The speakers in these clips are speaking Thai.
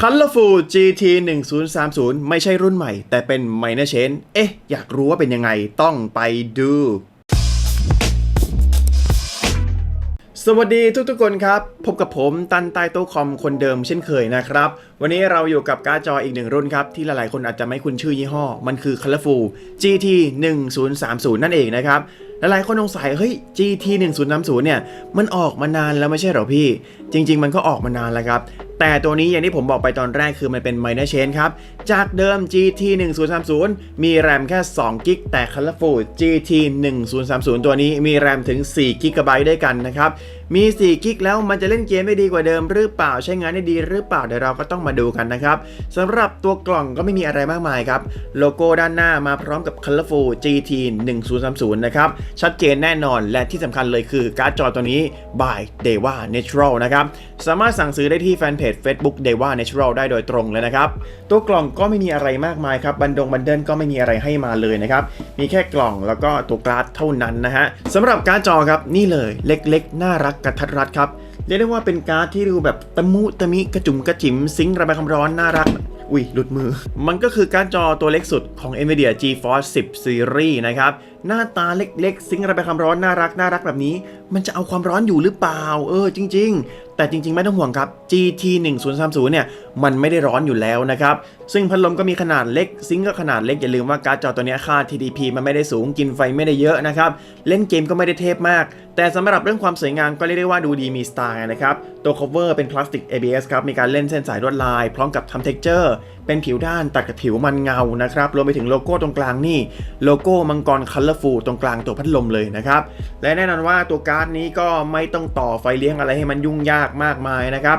Colorful GT 1030 ไม่ใช่รุ่นใหม่ แต่เป็น minor change เอ๊ะ อยากรู้ว่าเป็นยังไงต้องไปดูสวัสดีทุกๆคนครับ พบกับผมตันใต้โต๊ะคอมคนเดิมเช่นเคยนะครับ วันนี้เราอยู่กับการ์ดจออีกหนึ่งรุ่นครับ ที่หลายๆคนอาจจะไม่คุ้นชื่อยี่ห้อ มันคือ Colorful GT 1030 นั่นเองนะครับ หลายๆคนสงสัยเฮ้ย GT 1030เนี่ย มันออกมานานแล้วไม่ใช่เหรอพี่ จริง ๆ มันก็ออกมานานแล้วครับ แต่ตัวนี้อย่างที่ผมบอกไปตอนแรกคือมันเป็น minor change ครับ จากเดิม GT 1030มีแรมแค่2กิกแต่ Colorful GT 1030ตัวนี้มีแรมถึง4กิกะไบต์ด้วยกันนะครับ มี 4 กิกแล้วมันจะเล่นเกมได้ดีกว่าเดิมหรือเปล่าใช้งานได้ดีหรือเปล่าเดี๋ยวเราก็ต้องมาดูกันนะครับสำหรับตัวกล่องก็ไม่มีอะไรมากมายครับ โลโก้ด้านหน้ามาพร้อมกับ Colorful GT 1030นะครับชัดเจนแน่นอนและที่สำคัญเลยคือการ์ดจอตัวนี้ by Deva Natural นะครับสามารถสั่งซื้อได้ที่แฟนเพจ Facebook Deva Natural ได้โดยตรงเลยนะครับตัวกล่องก็ไม่มีอะไรมากมายครับบันดงบันเดิลก็ไม่มีอะไรให้มาเลยนะครับมีแค่กล่องแล้วก็ตัวการ์ดเท่านั้นนะฮะสำหรับการ์ดจอครับนี่เลยเล็กๆน่ารักกระทัดรัดครับ เรียกได้ว่าเป็นการ์ดที่ดูแบบตะมุตะมิกระจุ่มกระจิ๋มซิงค์ระบายความร้อนน่ารัก อุ้ยหลุดมือ มันก็คือการ์ดจอตัวเล็กสุดของ NVIDIA GeForce 10 Series นะครับ หน้าตาเล็กๆ ซิงค์ระบายความร้อนน่ารักน่ารักแบบนี้ มันจะเอาความร้อนอยู่หรือเปล่า เออจริง ๆ แต่จริง ๆ ไม่ต้องห่วงครับ GT 1030เนี่ย มันไม่ได้ร้อนอยู่แล้วนะครับ ซึ่งพัดลมก็มีขนาดเล็ก ซิงค์ก็ขนาดเล็ก อย่าลืมว่าการ์ดจอตัวเนี้ยค่า TDP มันไม่ได้สูงกินไฟไม่ได้เยอะนะครับ เล่นเกมก็ไม่ได้เทพมาก แต่สำหรับเรื่องความสวยงามก็เรียกได้ว่าดูดีมีสไตล์นะครับตัว cover เป็นพลาสติก ABS ครับมีการเล่นเส้นสายลวดลาย พร้อมกับทำ texture เป็นผิวด้านตัดกับผิวมันเงานะครับรวมไปถึงโลโก้ตรงกลางนี่โลโก้มังกร colorful ตรงกลางตัวพัดลมเลยนะครับและแน่นอนว่าตัวการ์ดนี้ก็ไม่ต้องต่อไฟเลี้ยงอะไรให้มันยุ่งยากมากมายนะครับ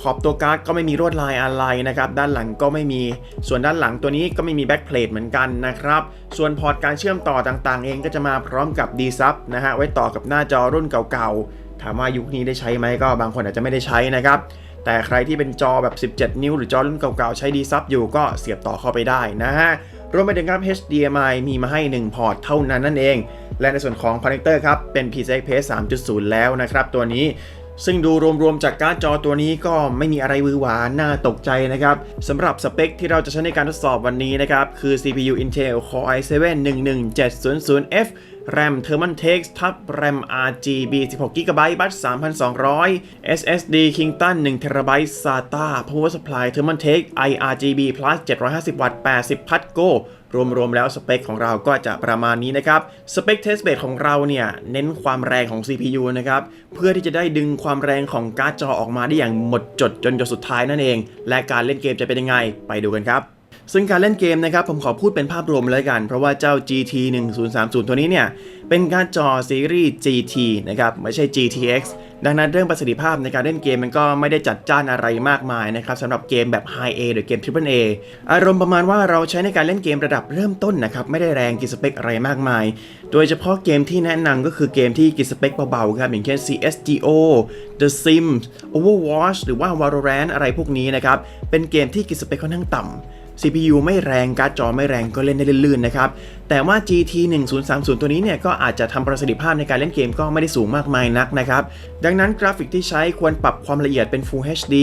ขอบตัวการ์ดก็ไม่มีลวดลายอะไรนะครับ ด้านหลังก็ไม่มี ส่วนด้านหลังตัวนี้ก็ไม่มีแบ็คเพลทเหมือนกันนะครับ ส่วนพอร์ตการเชื่อมต่อต่างๆ เองก็จะมาพร้อมกับ d s u b นะฮะ ไว้ต่อกับหน้าจอรุ่นเก่าๆ ถามว่ายุคนี้ได้ใช้ไหมก็บางคนอาจจะไม่ได้ใช้นะครับ แต่ใครที่เป็นจอแบบ 17 นิ้ว หรือจอรุ่นเก่าๆ ใช้ d s u b อยู่ก็เสียบต่อเข้าไปได้นะฮะรวมไปถึงครับ HDMI มีมาให้ 1 พอร์ตเท่านั้นนั่นเอง และในส่วนของคอนเนคเตอร์ครับเป็น PCI Express 3.0 แล้วนะครับตัวนี้ซึ่งดูรวมๆจากการ์ดจอตัวนี้ก็ไม่มีอะไรวือหวาน่าตกใจนะครับสำหรับสเปคที่เราจะใช้ในการทดสอบวันนี้นะครับ คือ CPU Intel Core i7 11700F RAM Thermaltake ทับ RAM RGB 16GB บัต3,200 SSD Kingston 1TB SATA Power Supply Thermaltake iRGB Plus 750 วัตต์80 พัทโกรวมๆ แล้วสเปคของเราก็จะประมาณนี้นะครับ สเปคเทสเบสของเราเนี่ย เน้นความแรงของ CPU นะครับ เพื่อที่จะได้ดึงความแรงของการ์ดจอออกมาได้อย่างหมดจดจนจนสุดท้ายนั่นเอง และการเล่นเกมจะเป็นยังไง ไปดูกันครับ ซึ่งการเล่นเกมนะครับผมขอพูดเป็นภาพรวมเลยกัน เพราะว่าเจ้า GT 1030 ตัวนี้เนี่ย เป็นการจอซีรีส์ GT นะครับ ไม่ใช่ GTX ดังนั้นเรื่องประสิทธิภาพในการเล่นเกมมันก็ไม่ได้จัดจ้านอะไรมากมายนะครับสำหรับเกมแบบ High A หรือเกม Triple A อารมณ์ประมาณว่าเราใช้ในการเล่นเกมระดับเริ่มต้นนะครับ ไม่ได้แรงกิสเปคอะไรมากมาย โดยเฉพาะเกมที่แนะนำก็คือเกมที่กิสเปคเบาๆครับ อย่างเช่น CSGO The Sims Overwatch หรือว่า Valorant อะไรพวกนี้นะครับเป็นเกมที่กิสเปคค่อนข้างต่ำ CPU ไม่แรงการ์ดจอไม่แรงก็เล่นได้ลื่นๆนะครับ แต่ว่า GT 1030 ตัวนี้เนี่ยก็อาจจะทำประสิทธิภาพในการเล่นเกมก็ไม่ได้สูงมากมายนักนะครับ ดังนั้นกราฟิกที่ใช้ควรปรับความละเอียดเป็น Full HD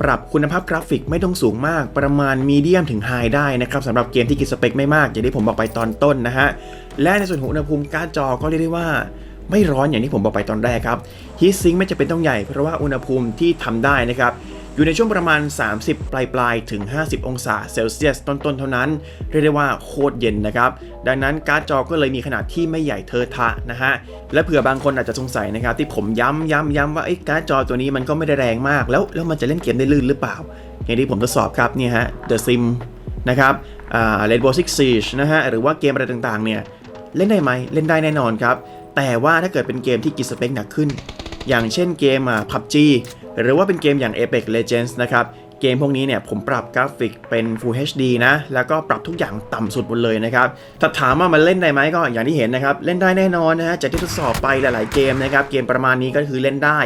ปรับคุณภาพกราฟิกไม่ต้องสูงมาก ประมาณมีเดียมถึงไฮได้นะครับสำหรับเกมที่กินสเปคไม่มากอย่างที่ผมบอกไปตอนต้นนะฮะและในส่วนของอุณหภูมิการ์ดจอก็เรียกได้ว่าไม่ร้อนอย่างที่ผมบอกไปตอนแรกครับฮีทซิงค์ไม่จะเป็นต้องใหญ่เพราะว่าอุณหภูมิที่ทำได้นะครับ อยู่ในช่วงประมาณ 30 ปลายปลายๆถึง 50 องศาเซลเซียสต้นๆ เท่านั้น เรียกได้ว่าโคตรเย็นนะครับ ดังนั้นการ์ดจอก็เลยมีขนาดที่ไม่ใหญ่เทอะทะนะฮะ และเผื่อบางคนอาจจะสงสัยนะครับ ที่ผมย้ำย้ำย้ำว่าไอ้การ์ดจอตัวนี้มันก็ไม่ได้แรงมาก แล้วแล้วมันจะเล่นเกมได้ลื่นหรือเปล่า อย่างที่ผมทดสอบครับเนี่ยฮะ The Sim นะครับอ่า Rainbow Six Siege นะฮะหรือว่าเกมอะไรต่างๆเนี่ยเล่นได้ไหมเล่นได้แน่นอนครับแต่ว่าถ้าเกิดเป็นเกมที่กินสเปคหนักขึ้น อย่างเช่นเกมอ่า PUBG หรือว่าเป็นเกมอย่าง Apex Legends นะครับเกมพวกนี้เนี่ยผมปรับกราฟิกเป็น Full HD นะ แล้วก็ปรับทุกอย่างต่ำสุดหมดเลยนะครับถ้าถามว่ามันเล่นได้ไหมก็อย่างที่เห็นนะครับ เล่นได้แน่นอนนะฮะจากที่ทดสอบไปหลาย ๆ เกมนะครับ เกมประมาณนี้ก็คือเล่นได้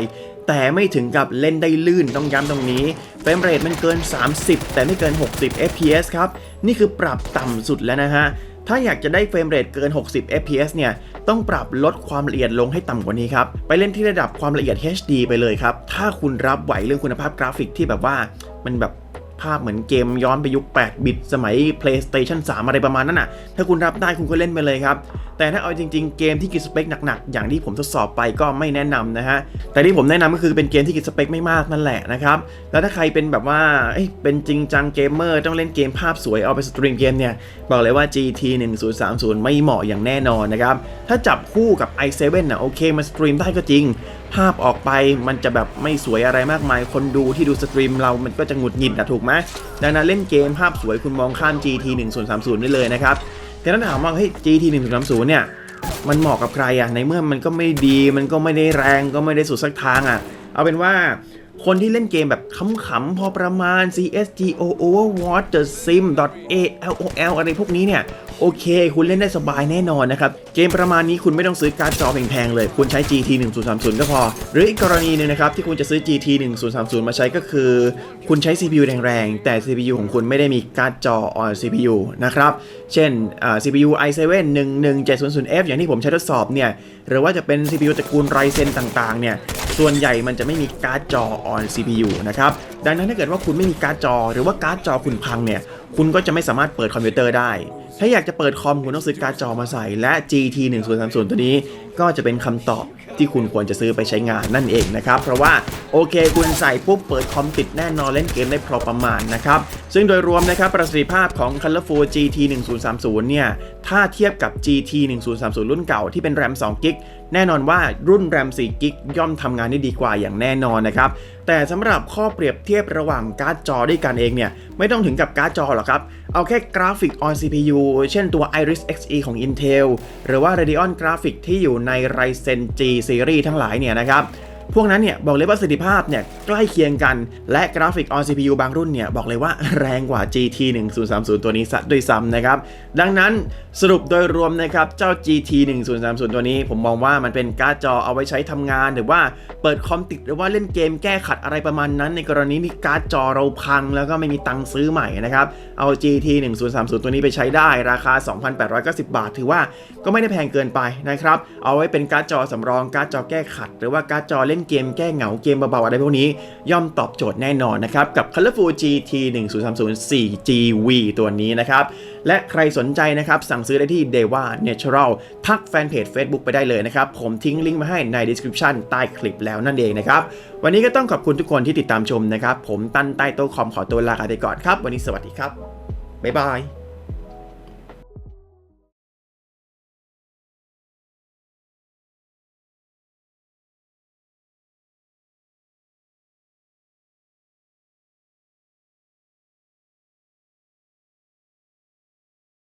แต่ไม่ถึงกับเล่นได้ลื่นต้องย้ำตรงนี้เฟรมเรทมันเกิน 30 แต่ไม่เกิน 60 fps ครับ นี่คือปรับต่ำสุดแล้วนะฮะ ถ้าอยากจะได้เฟรมเรทเกิน 60 fps เนี่ย ต้องปรับลดความละเอียดลงให้ต่ำกว่านี้ครับ ไปเล่นที่ระดับความละเอียด HD ไปเลยครับ ถ้าคุณรับไหวเรื่องคุณภาพกราฟิกที่แบบว่ามันแบบ ภาพเหมือนเกมย้อนไปยุค 8 บิต สมัย PlayStation 3 อะไรประมาณนั้นน่ะ ถ้าคุณรับได้คุณก็เล่นไปเลยครับ แต่ถ้าเอาจริงๆ เกมที่กินสเปคหนักๆ อย่างที่ผมทดสอบไปก็ไม่แนะนำนะฮะ แต่ที่ผมแนะนำก็คือเป็นเกมที่กินสเปคไม่มากนั่นแหละนะครับ แล้วถ้าใครเป็นแบบว่าเเป็นจริงจังเกมเมอร์ ต้องเล่นเกมภาพสวยเอาไปสตรีมเกมเนี่ย บอกเลยว่า GT 1030 ไม่เหมาะอย่างแน่นอนนะครับ ถ้าจับคู่กับ i7 น่ะโอเคมันสตรีมได้ก็จริง ภาพออกไปมันจะแบบไม่สวยอะไรมากมาย คนดูที่ดูสตรีมเรามันก็จะหงุดหงิดนะถูกไหมดังนั้นเล่นเกมภาพสวยคุณมองข้าม GT 1030ได้เลยนะครับแต่ถ้าถามว่าเฮ้ย GT 1030เนี่ยมันเหมาะกับใครอะในเมื่อมันก็ไม่ดี มันก็ไม่ได้แรงก็ไม่ได้สุดสักทางอะเอาเป็นว่า คนที่เล่นเกมแบบขำๆพอประมาณ CSGO Overwatch The Sim ALOL อะไรพวกนี้เนี่ย โอเค คุณเล่นได้สบายแน่นอนนะครับ เกมประมาณนี้คุณไม่ต้องซื้อการ์ดจอแพงๆเลย คุณใช้ GT 1030 ก็พอ หรืออีกกรณีหนึงนะครับ ที่คุณจะซื้อ GT 1030 มาใช้ก็คือ คุณใช้ CPU แรงๆ แต่ CPU ของคุณไม่ได้มีการ์ดจอ on CPU นะครับ เช่นอ่า CPU i7 11700F อย่างที่ผมใช้ทดสอบเนี่ย หรือว่าจะเป็น CPU ตระกูล Ryzen ต่างๆ เนี่ย ส่วนใหญ่มันจะไม่มีการ์ดจอ on CPU นะครับ ดังนั้นถ้าเกิดว่าคุณไม่มีการ์ดจอ หรือว่าการ์ดจอคุณพังเนี่ย คุณก็จะไม่สามารถเปิดคอมพิวเตอร์ได้ ถ้าอยากจะเปิดคอมคุณต้องซื้อการ์ดจอมาใส่ และ GT 1030ตัวนี้ก็จะเป็นคำตอบที่คุณควรจะซื้อไปใช้งานนั่นเองนะครับ เพราะว่าโอเคคุณใส่ปุ๊บเปิดคอมติดแน่นอนเล่นเกมได้พอประมาณนะครับ ซึ่งโดยรวมนะครับประสิทธิภาพของ Colorful GT 1030เนี่ย ถ้าเทียบกับ GT 1030รุ่นเก่าที่เป็น RAM 2 g b แน่นอนว่ารุ่น RAM 4 g b ย่อมทำงานได้ดีกว่าอย่างแน่นอนนะครับ แต่สำหรับข้อเปรียบเทียบระหว่างการ์ดจอด้วยกันเองเนี่ยไม่ต้องถึงกับการ์ดจอหรอกครับ เอาแค่กราฟิก on CPU เช่นตัว Iris Xe ของ Intel หรือว่า Radeon Graphic ที่อยู่ใน Ryzen G Series ทั้งหลายเนี่ยนะครับ พวกนั้นเนี่ยบอกเลยว่าประสิทธิภาพเนี่ยใกล้เคียงกัน และกราฟิก on CPU บางรุ่นเนี่ยบอกเลยว่าแรงกว่า GT 1030ตัวนี้ซะด้วยซ้ำนะครับ ดังนั้นสรุปโดยรวมนะครับ เจ้า GT 1030ตัวนี้ ผมมองว่ามันเป็นการ์ดจอเอาไว้ใช้ทำงาน หรือว่าเปิดคอมติดหรือว่าเล่นเกมแก้ขัดอะไรประมาณนั้น ในกรณีที่การ์ดจอเราพัง แล้วก็ไม่มีตังค์ซื้อใหม่นะครับ เอา GT 1030ตัวนี้ไปใช้ได้ราคา 2,890 บาท ถือว่าก็ไม่ได้แพงเกินไปนะครับ เอาไว้เป็นการ์ดจอสำรองการ์ดจอแก้ขัด หรือว่าการ์ดจอเล่นเกมแก้เหงาเกมเบาๆ อะไรพวกนี้ ย่อมตอบโจทย์แน่นอนนะครับ กับ Colorful GT 1030 4GV ตัวนี้นะครับ และใครสนใจนะครับ สั่งซื้อได้ที่ Deva Natural ทักแฟนเพจ Facebook ไปได้เลยนะครับ ผมทิ้งลิงก์มาให้ใน description ใต้คลิปแล้วนั่นเองนะครับ วันนี้ก็ต้องขอบคุณทุกคนที่ติดตามชมนะครับ ผมตั้นใต้โต๊ะคอมขอตัวลาไปก่อนครับ วันนี้สวัสดีครับบ๊ายบาย